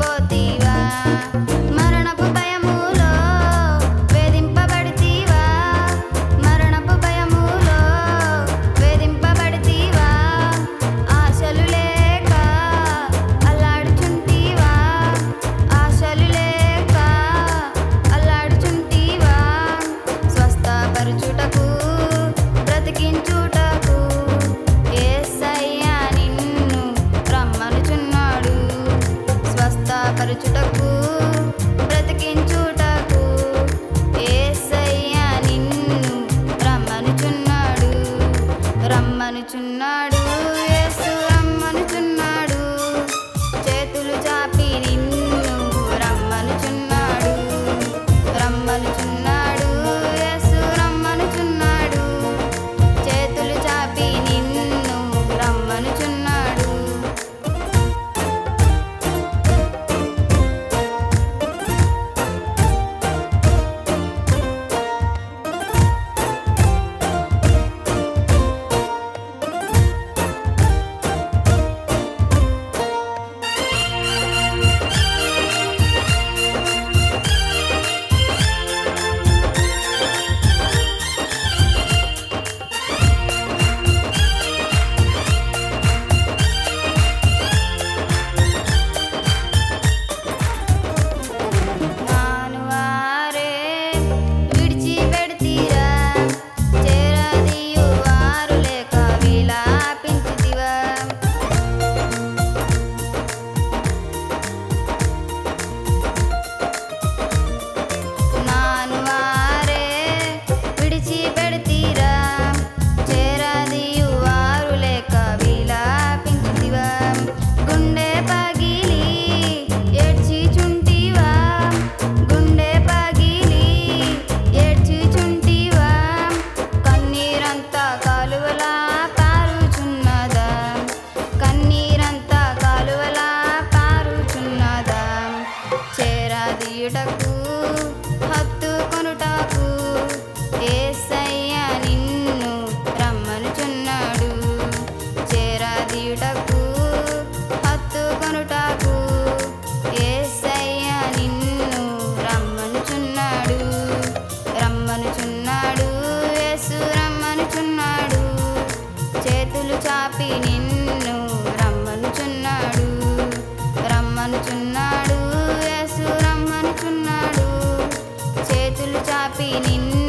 పోటీ మనుచున్నాడు యేసు. నిన్ను రమ్మనుచున్నాడు. రమ్మనుచున్నాడు. యేసు రమ్మనుచున్నాడు. చేతులు చాపి నిన్ను